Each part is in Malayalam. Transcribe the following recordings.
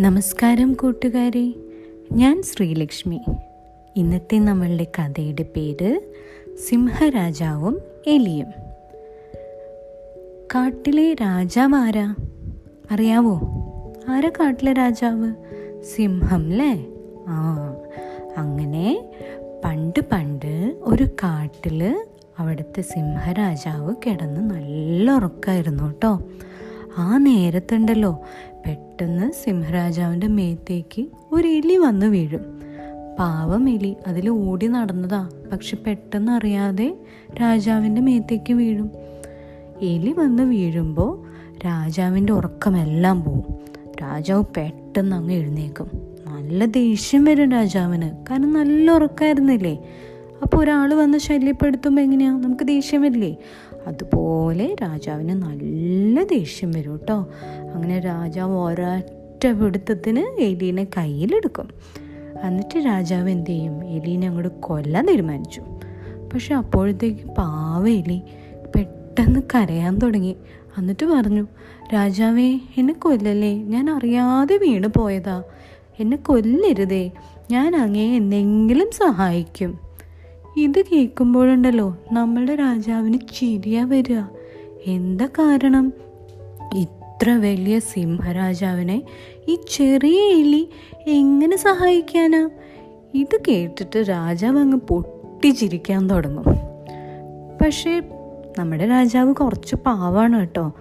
നമസ്കാരം കൂട്ടുകാരെ. ഞാൻ ശ്രീലക്ഷ്മി. ഇന്നത്തെ നമ്മളുടെ കഥയുടെ പേര് സിംഹരാജാവും എലിയും. കാട്ടിലെ രാജാവ് ആരാ? അറിയാവോ? ആരാ കാട്ടിലെ രാജാവ്? സിംഹം അല്ലേ ആ അങ്ങനെ പണ്ട് പണ്ട് ഒരു കാട്ടിൽ അവിടുത്തെ സിംഹരാജാവ് കിടന്ന് നല്ല ഉറക്കമായിരുന്നു കേട്ടോ. ആ നേരത്തുണ്ടല്ലോ. പെട്ടെന്ന് സിംഹരാജാവിന്റെ മേത്തേക്ക് ഒരു എലി വന്ന് വീഴും. പാവം എലി അതിൽ ഓടി നടന്നതാ. പക്ഷെ പെട്ടെന്ന് അറിയാതെ രാജാവിന്റെ മേത്തേക്ക് വീഴും. എലി വന്ന് വീഴുമ്പോൾ രാജാവിന്റെ ഉറക്കമെല്ലാം പോവും. രാജാവ് പെട്ടെന്ന് അങ്ങ് എഴുന്നേക്കും. നല്ല ദേഷ്യം വരും രാജാവിന്. കാരണം നല്ല ഉറക്കമായിരുന്നില്ലേ അപ്പോൾ ഒരാൾ വന്ന് ശല്യപ്പെടുത്തുമ്പോൾ എങ്ങനെയാണ് നമുക്ക് ദേഷ്യം വരില്ലേ? അതുപോലെ രാജാവിന് നല്ല ദേഷ്യം വരും കേട്ടോ. അങ്ങനെ രാജാവ് ഒരൊറ്റ പിടുത്തത്തിന് എലീനെ കയ്യിലെടുക്കും. എന്നിട്ട് രാജാവ് എന്ത് ചെയ്യും? എലീനെ അങ്ങോട്ട് കൊല്ലാൻ തീരുമാനിച്ചു. പക്ഷെ അപ്പോഴത്തേക്ക് പാവ എലി പെട്ടെന്ന് കരയാൻ തുടങ്ങി. എന്നിട്ട് പറഞ്ഞു രാജാവേ എന്നെ കൊല്ലല്ലേ? ഞാൻ അറിയാതെ വീണ് പോയതാ എന്നെ കൊല്ലരുതേ. ഞാൻ അങ്ങേ എന്തെങ്കിലും സഹായിക്കും. ഇത് കേൾക്കുമ്പോഴുണ്ടല്ലോ നമ്മളുടെ രാജാവിന് ചിരിയാ വരിക. എന്താ കാരണം? ഇത്ര വലിയ സിംഹരാജാവിനെ ഈ ചെറിയ എലി എങ്ങനെ സഹായിക്കാനാ? ഇത് കേട്ടിട്ട് രാജാവ് അങ്ങ് പൊട്ടിച്ചിരിക്കാൻ തുടങ്ങും. പക്ഷേ നമ്മുടെ രാജാവ് കുറച്ച് പാവാണ് കേട്ടോ.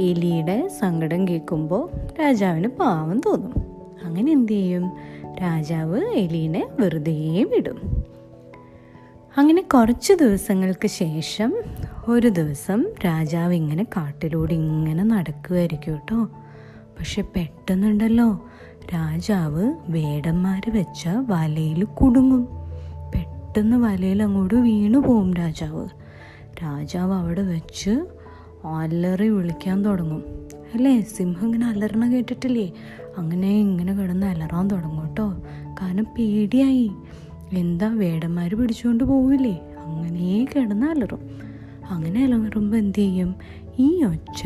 എലിയുടെ സങ്കടം കേൾക്കുമ്പോൾ രാജാവിന് പാവം തോന്നും. അങ്ങനെ എന്തു ചെയ്യും? രാജാവ് എലീനെ വെറുതെ വിടും. അങ്ങനെ കുറച്ച് ദിവസങ്ങൾക്ക് ശേഷം ഒരു ദിവസം രാജാവ് ഇങ്ങനെ കാട്ടിലൂടെ ഇങ്ങനെ നടക്കുമായിരിക്കും കേട്ടോ. പക്ഷെ പെട്ടെന്നുണ്ടല്ലോ രാജാവ് വേടന്മാർ വെച്ച വലയിൽ കുടുങ്ങും. പെട്ടെന്ന് വലയിൽ അങ്ങോട്ട് വീണു പോവും രാജാവ്. രാജാവ് അവിടെ വെച്ച് അലറി വിളിക്കാൻ തുടങ്ങും. അല്ലേ സിംഹം ഇങ്ങനെ അലറണ കേട്ടിട്ടില്ലേ? അങ്ങനെ ഇങ്ങനെ കിടന്ന് അലറാൻ തുടങ്ങും കേട്ടോ. കാരണം പേടിയായി. എന്താ വേടന്മാർ പിടിച്ചുകൊണ്ട് പോവില്ലേ? അങ്ങനെ കിടന്ന് അലറും. അങ്ങനെ അലറുമ്പോൾ എന്തു ചെയ്യും? ഈ ഒച്ച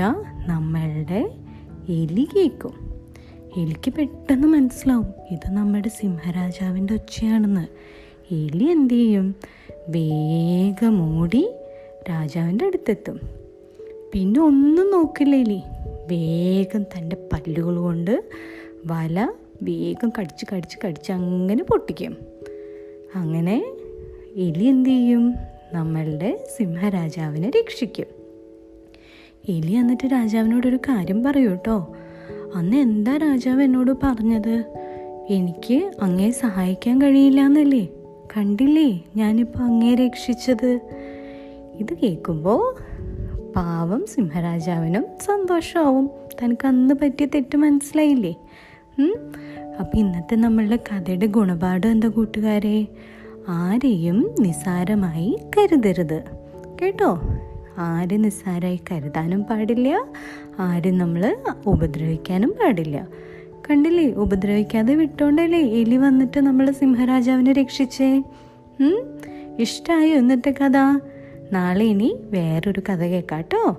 നമ്മളുടെ എലി കേൾക്കും എലിക്ക് പെട്ടെന്ന് മനസ്സിലാവും. ഇത് നമ്മുടെ സിംഹരാജാവിന്റെ ഒച്ചയാണെന്ന്. എലി എന്തു ചെയ്യും? വേഗം ഓടി രാജാവിന്റെ അടുത്തെത്തും. പിന്നെ ഒന്നും നോക്കില്ല എലി. വേഗം തന്റെ പല്ലുകൾ കൊണ്ട് വല വേഗം കടിച്ച് കടിച്ച് കടിച്ച് അങ്ങനെ പൊട്ടിക്കും. അങ്ങനെ എലി എന്ത് ചെയ്യും? നമ്മളുടെ സിംഹരാജാവിനെ രക്ഷിക്കും. എലി എന്നിട്ട് രാജാവിനോടൊരു കാര്യം പറയൂ കേട്ടോ. അന്ന് എന്താ രാജാവ് എന്നോട് പറഞ്ഞത്? എനിക്ക് അങ്ങേ സഹായിക്കാൻ കഴിയില്ല എന്നല്ലേ? കണ്ടില്ലേ ഞാനിപ്പോൾ അങ്ങേ രക്ഷിച്ചത്? ഇത് കേൾക്കുമ്പോൾ പാവം സിംഹരാജാവിനും സന്തോഷമാവും തനിക്ക് അന്ന് പറ്റിയ തെറ്റ് മനസ്സിലായില്ലേ? അപ്പം ഇന്നത്തെ നമ്മളുടെ കഥയുടെ ഗുണപാഠം എന്താ കൂട്ടുകാരെ? ആരെയും നിസാരമായി കരുതരുത്. കേട്ടോ? ആരും നിസ്സാരമായി കരുതാനും പാടില്ല ആരും നമ്മൾ ഉപദ്രവിക്കാനും പാടില്ല. കണ്ടില്ലേ? ഉപദ്രവിക്കാതെ വിട്ടോണ്ടല്ലേ എലി വന്നിട്ട് നമ്മൾ സിംഹരാജാവിനെ രക്ഷിച്ചേ? ഇഷ്ടമായോ ഇന്നത്തെ കഥ? നാളെ ഇനി വേറൊരു കഥ കേൾക്കാം കേട്ടോ